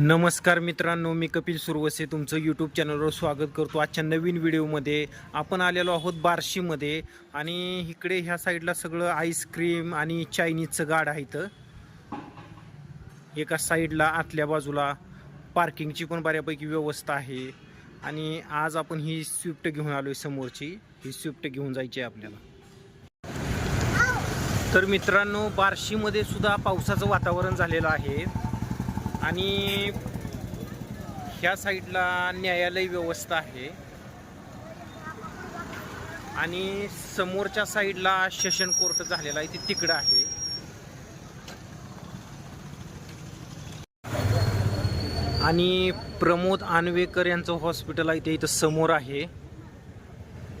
नमस्कार मित्रांनो मी कपिल सुरवसे तुमचं यूट्यूब चॅनलवर स्वागत करतो. आजच्या नवीन व्हिडिओमध्ये आपण आलेलो आहोत बार्शीमध्ये आणि इकडे ह्या साईडला सगळं आईस्क्रीम आणि चायनीजचं गाड आहे इथं. एका साईडला आतल्या बाजूला पार्किंगची पण बऱ्यापैकी व्यवस्था आहे. आणि आज आपण ही स्विफ्ट घेऊन आलो आहे समोरची. ही स्विफ्ट घेऊन जायची आहे आपल्याला. तर मित्रांनो बार्शीमध्ये सुद्धा पावसाचं वातावरण झालेलं आहे. आणि ह्या साईडला न्यायालय व्यवस्था आहे. आणि समोरच्या साईडला सेशन कोर्ट झालेला आहे ते तिकडं आहे. आणि प्रमोद आनवेकर यांचं हॉस्पिटल आहे ते इथं समोर आहे.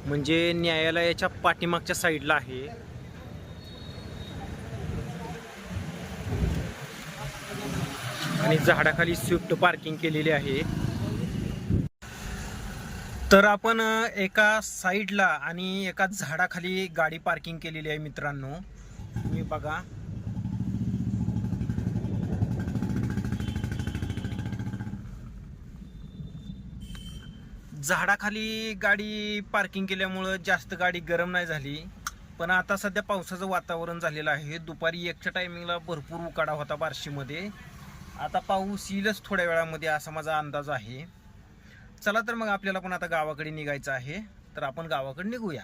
म्हणजे न्यायालयाच्या पाठीमागच्या साईडला आहे. आणि झाडाखाली स्विफ्ट पार्किंग केलेली आहे. तर आपण एका साईडला आणि एका झाडाखाली गाडी पार्किंग केलेली आहे मित्रांनो. तुम्ही बघा. झाडाखाली गाडी पार्किंग केल्यामुळं जास्त गाडी गरम नाही झाली. पण आता सध्या पावसाचं वातावरण झालेलं आहे. दुपारी एकच्या टायमिंगला भरपूर उकाडा होता बार्शीमध्ये. आता पाऊस येईलच थोड्या वेळामध्ये असा माझा अंदाज आहे. चला तर मग आपल्याला पण आता गावाकडे निघायचं आहे. तर आपण गावाकडे निघूया.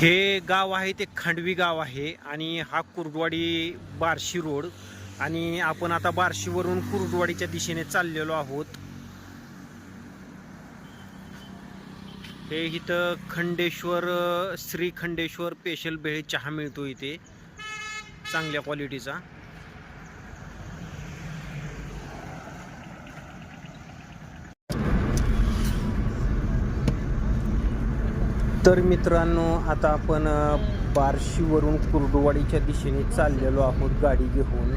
हे गाव आहे ते खांडवी गाव आहे आणि हा कुर्डवाडी बार्शी रोड आणि आपण आता बार्शीवरून कुर्डवाडीच्या दिशेने चाललेलो आहोत. हे इथं खंडेश्वर श्री खंडेश्वर स्पेशल भेळ चहा मिळतो इथे. चांगल्या क्वालिटीचा तर मित्रांनो आता आपण बार्शीवरून कुर्डुवाडीच्या दिशेने चाललेलो आहोत गाडी घेऊन.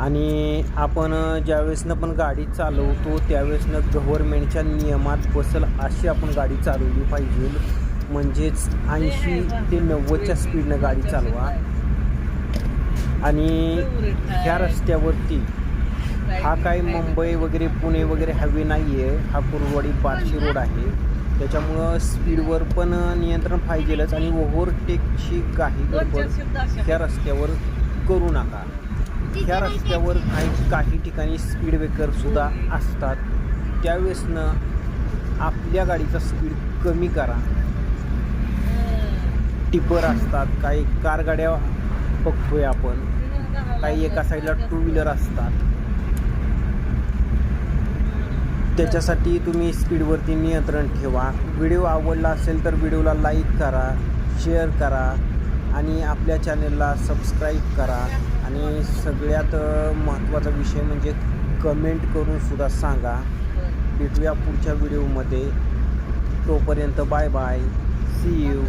आणि आपण ज्यावेळेसनं पण गाडी चालवतो त्यावेळेसनं गव्हर्मेंटच्या नियमात बसल अशी आपण गाडी चालवली पाहिजे. म्हणजेच ऐंशी ते नव्वदच्या स्पीडनं गाडी चालवा. आणि ह्या रस्त्यावरती हा काय मुंबई वगैरे पुणे वगैरे हवे नाही आहे हा कुरवाडी बार्शी रोड आहे. त्याच्यामुळं स्पीडवर पण नियंत्रण पाहिजेलच आणि ओव्हरटेकची काही गडबड ह्या रस्त्यावर करू नका. ह्या रस्त्यावर काही काही ठिकाणी स्पीड ब्रेकरसुद्धा असतात. त्यावेळेसनं आपल्या गाडीचा स्पीड कमी करा. टिपर असतात काही कार गाड्या बघतोय आपण. काही एका साईडला टू व्हीलर असतात. त्याच्यासाठी तुम्ही स्पीडवरती नियंत्रण ठेवा. व्हिडिओ आवडला असेल तर व्हिडिओला लाईक करा शेअर करा आणि आपल्या चॅनलला सबस्क्राईब करा. आणि सगळ्यात महत्त्वाचा विषय म्हणजे कमेंट करून सुद्धा सांगा. भेटूया पुढच्या व्हिडिओमध्ये. तोपर्यंत बाय बाय. C you